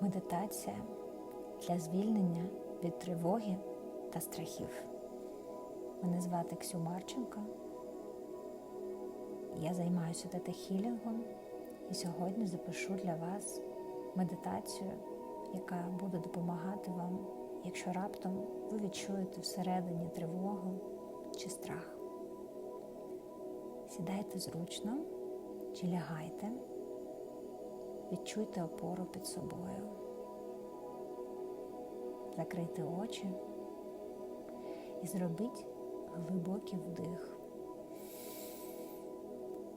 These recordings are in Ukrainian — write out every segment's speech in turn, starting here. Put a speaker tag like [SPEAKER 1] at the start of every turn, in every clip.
[SPEAKER 1] Медитація для звільнення від тривоги та страхів. Мене звати Ксю Марченко. Я займаюся тета-хілінгом і сьогодні запишу для вас медитацію, яка буде допомагати вам, якщо раптом ви відчуєте всередині тривогу чи страх. Сідайте зручно чи лягайте, відчуйте опору під собою, закрийте очі і зробіть глибокий вдих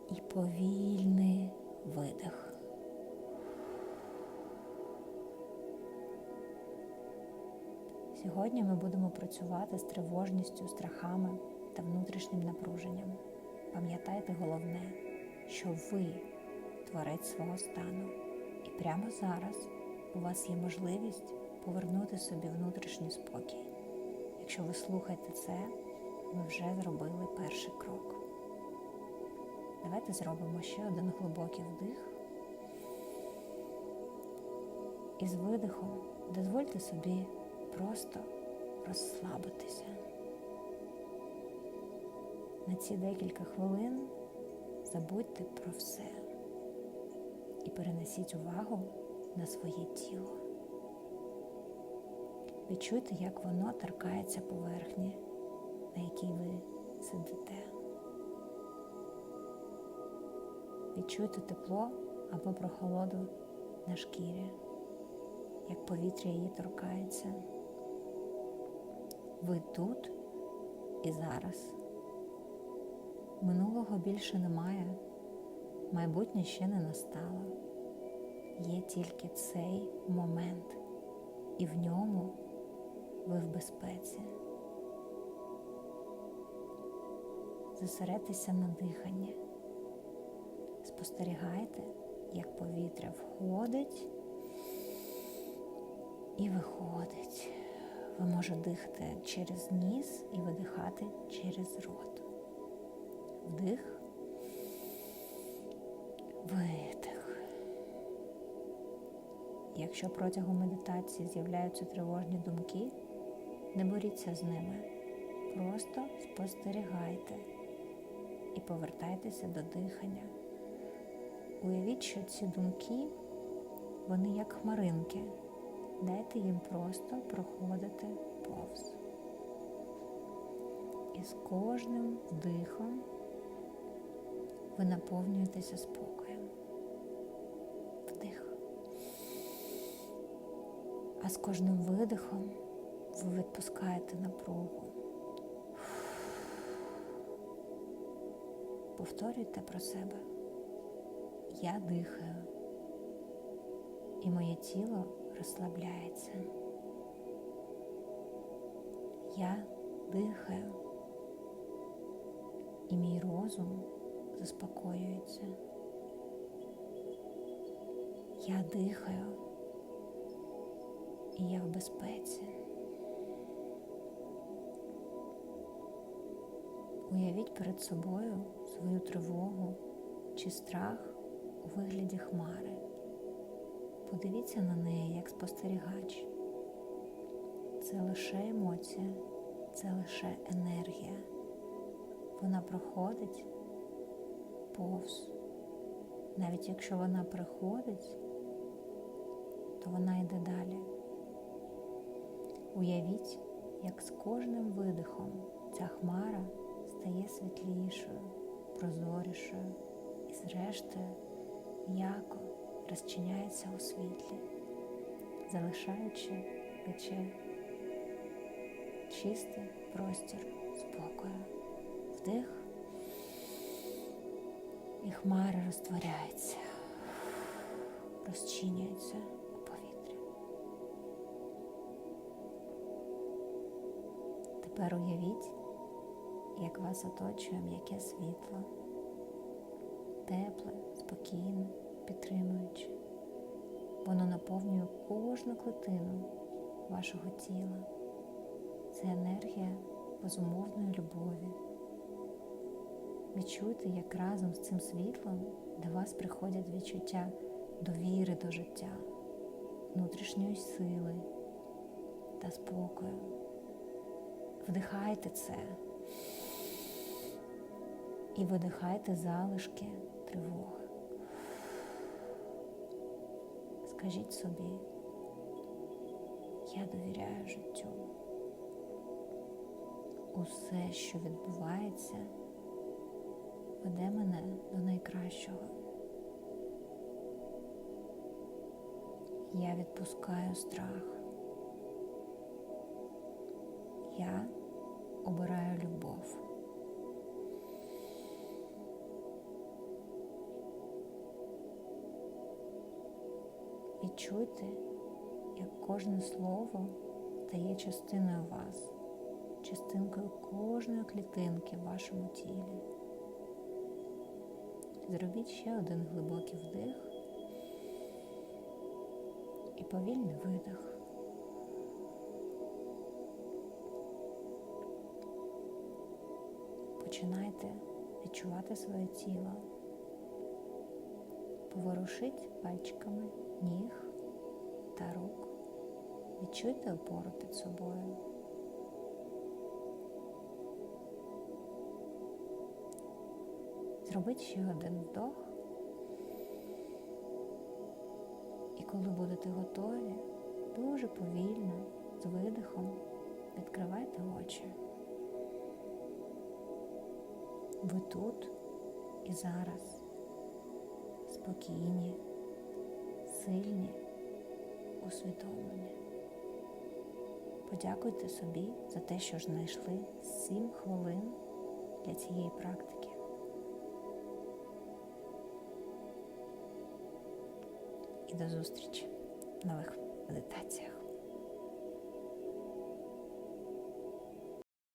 [SPEAKER 1] і повільний видих. Сьогодні ми будемо працювати з тривожністю, страхами та внутрішнім напруженням. Пам'ятайте головне, що ви творець свого стану, і прямо зараз у вас є можливість повернути собі внутрішній спокій. Якщо ви слухаєте це, ви вже зробили перший крок. Давайте зробимо ще один глибокий вдих. І з видихом дозвольте собі просто розслабитися. На ці декілька хвилин забудьте про все і перенесіть увагу на своє тіло. Відчуйте, як воно торкається поверхні, на якій ви сидите. Відчуйте тепло або прохолоду на шкірі, як повітря її торкається. Ви тут і зараз. Минулого більше немає, майбутнє ще не настало. Є тільки цей момент, і в ньому ви в безпеці. Зосередьтеся на диханні. Спостерігайте, як повітря входить і виходить. Ви можете дихати через ніс і видихати через рот. Вдих, Якщо протягом медитації з'являються тривожні думки, не боріться з ними. Просто спостерігайте і повертайтеся до дихання. Уявіть, що ці думки, вони як хмаринки. Дайте їм просто проходити повз. І з кожним вдихом ви наповнюєтеся спокоєм. З кожним видихом ви відпускаєте напругу. Повторюйте про себе. Я дихаю, і моє тіло розслабляється. Я дихаю, і мій розум заспокоюється. Я дихаю, і я в безпеці. Уявіть перед собою свою тривогу чи страх у вигляді хмари. Подивіться на неї як спостерігач. Це лише емоція, це лише енергія. Вона проходить повз. Навіть якщо вона приходить, то вона йде далі. Уявіть, як з кожним видихом ця хмара стає світлішою, прозорішою і зрештою м'яко розчиняється у світлі, залишаючи пече чистий простір спокою. Вдих. І хмара розтворяється, розчиняється Тепер уявіть, як вас оточує м'яке світло, тепле, спокійне, підтримуюче. Воно наповнює кожну клетину вашого тіла. Це енергія безумовної любові. Відчуйте, як разом з цим світлом до вас приходять відчуття довіри до життя, внутрішньої сили та спокою. Вдихайте це і видихайте залишки тривоги. Скажіть собі, я довіряю життю. Усе, що відбувається, веде мене до найкращого. Я відпускаю страх. Я Відчуйте, як кожне слово стає частиною вас, частинкою кожної клітинки в вашому тілі. Зробіть ще один глибокий вдих і повільний видих. Починайте відчувати своє тіло. Поворушіть пальчиками ніг та рук. Відчуйте опору під собою. Зробіть ще один вдох. І коли будете готові, дуже повільно, з видихом, відкривайте очі. Ви тут і зараз спокійні, сильні, усвідомлені. Подякуйте собі за те, що знайшли 7 хвилин для цієї практики. І до зустрічі в нових